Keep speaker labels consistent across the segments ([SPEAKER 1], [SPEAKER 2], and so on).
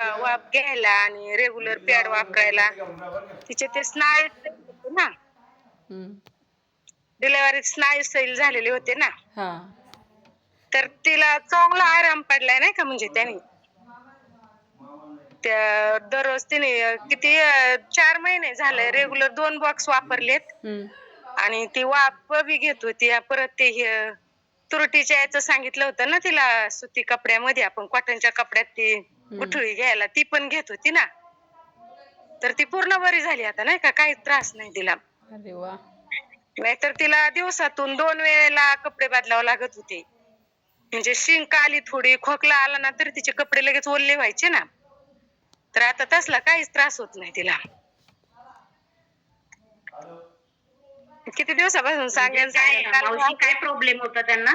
[SPEAKER 1] वाफ घ्यायला आणि रेग्युलर पॅड वापरायला. तिचे ते स्नायू होते ना.
[SPEAKER 2] हम्म.
[SPEAKER 1] डिलेवरीत स्नायू सैल झालेले होते ना. तर तिला चांगला आराम पडलाय नाही का म्हणजे त्याने. त्या दररोज तिने किती चार महिने झाले रेग्युलर दोन बॉक्स वापरलेत. आणि ती वाप बी घेत होती. परत ते हे तुरटीच्या याचं सांगितलं होतं ना तिला सुती कपड्यामध्ये आपण कॉटनच्या कपड्यात ती गुठळी घ्यायला ती पण घेत होती ना. तर ती पूर्ण बरी झाली आता नाही का? काही त्रास नाही तिला.
[SPEAKER 2] अरे वा.
[SPEAKER 1] नाहीतर तिला दिवसातून दोन वेळेला कपडे बदलावं लागत होते. म्हणजे शिंक आली थोडी खोकला आला ना तर तिचे कपडे लगेच ओल्ले व्हायचे ना. तर आता तसला काहीच त्रास होत नाही तिला. किती दिवसापासून सांगेन
[SPEAKER 3] काय
[SPEAKER 1] सांगेन काल
[SPEAKER 3] मावशी काय प्रॉब्लेम होता त्यांना?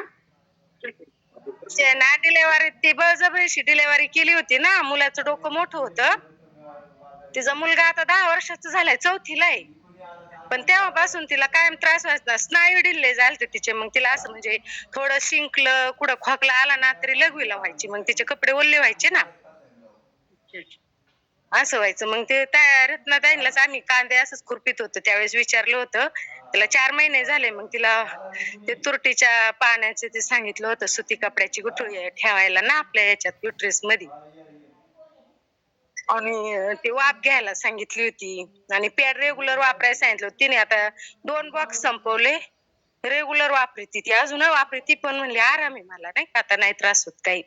[SPEAKER 1] ना डिलेवरी ती बळजबरीची डिलेवरी केली होती ना मुलाचं डोकं मोठं होतं. तिचा मुलगा आता दहा वर्षाचा झालाय चौथीला आहे. पण तेव्हापासून तिला कायम त्रास व्हायचा. स्नायू ढिल्ले झालते तिचे. मग तिला असं म्हणजे थोडं शिंकलं कुठं खोकला आला ना तरी लघवीला व्हायची. मग तिचे कपडे ओल्ले व्हायचे ना. असं व्हायचं. मग ते त्या रत्नाताईंलाच आम्ही कांदे असंच खुरपीत होतो. त्यावेळेस विचारलं होतं. तिला चार महिने झाले. मग तिला ते तुरटीच्या पाण्याचे ते सांगितलं होतं सुती कपड्याची गुठळी ठेवायला ना आपल्या याच्यात युट्रेस मध्ये आणि ती वाफ घ्यायला सांगितली होती. आणि पॅड रेग्युलर वापरायला सांगितलं होतं. तिने आता दोन बॉक्स संपवले. रेग्युलर वापरती ती. अजून वापरती पण म्हणली आराम आहे मला नाही का? आता नाही त्रास होत काही.